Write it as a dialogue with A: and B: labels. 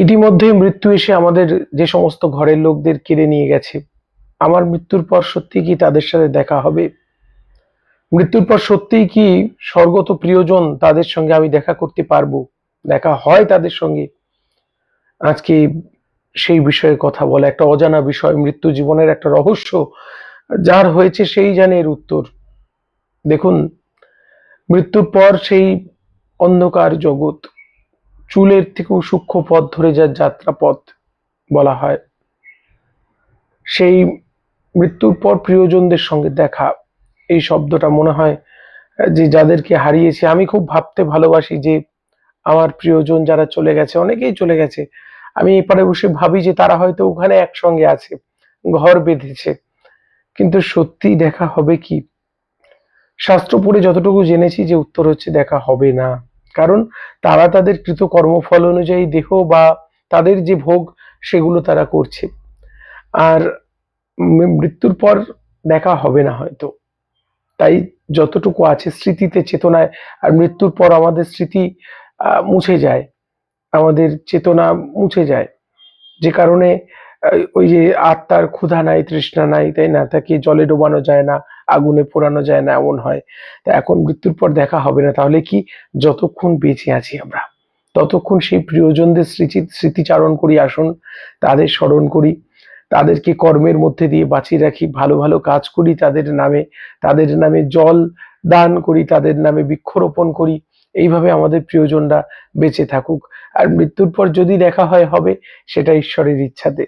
A: ইতিমধ্যে মৃত্যু এসে আমাদের যে সমস্ত ঘরের লোকদের কেড়ে নিয়ে গেছে। আমার মৃত্যুর পর সত্যি কি তাদের সাথে দেখা হবে? মৃত্যুর পর সত্যিই কি স্বর্গত প্রিয়জন তাদের সঙ্গে আমি দেখা করতে পারব? দেখা হয় তাদের সঙ্গে। আজকে সেই বিষয়ে কথা বলা, একটা অজানা বিষয়, মৃত্যু জীবনের একটা রহস্য, যার হয়েছে সেই জানে এর উত্তর। দেখুন, মৃত্যুর পর সেই অন্ধকার জগৎ চুলের থেকেও সূক্ষ্ম পথ ধরে যার যাত্রাপথ বলা হয়। সেই মৃত্যুর পর প্রিয়জনদের সঙ্গে দেখা, এই শব্দটা মনে হয়, যে যাদেরকে হারিয়েছি, আমি খুব ভাবতে ভালোবাসি যে আমার প্রিয়জন যারা চলে গেছে, অনেকেই চলে গেছে। আমি এপারে বসে ভাবি যে তারা হয়তো ওখানে একসঙ্গে আছে, ঘর বেঁধেছে। কিন্তু সত্যি দেখা হবে কি? শাস্ত্র পড়ে যতটুকু জেনেছি যে উত্তর হচ্ছে দেখা হবে না। কারণ তারা তাদের কৃত কর্মফল অনুযায়ী দেহ বা তাদের যে ভোগ সেগুলো তারা করছে। আর মৃত্যুর পর দেখা হবে না হয়তো। তাই যতটুকু আছে স্মৃতিতে চেতনায়, আর মৃত্যুর পর আমাদের স্মৃতি মুছে যায়। আমাদের চেতনা মুছে যায়। যে কারণে ওই যে আত্মার ক্ষুধা নাই, তৃষ্ণা নাই, তাই না? তাকে জলে ডোবানো যায় না, আগুনে পোড়ানো যায় না, এমন হয়। তা এখন মৃত্যুর পর দেখা হবে না। তাহলে কি যতক্ষণ বেঁচে আছি আমরা, ততক্ষণ সেই প্রিয়জনদের স্মৃতি, স্মৃতিচারণ করি, আসুন তাদের স্মরণ করি, তাদেরকে কর্মের মধ্যে দিয়ে বাঁচিয়ে রাখি, ভালো ভালো কাজ করি, তাদের নামে তাদের নামে জল দান করি, তাদের নামে বৃক্ষরোপণ করি, এইভাবে আমাদের প্রিয়জনরা বেঁচে থাকুক। আর মৃত্যুর পর যদি দেখা হয়, হবে, সেটা ঈশ্বরের ইচ্ছাতে।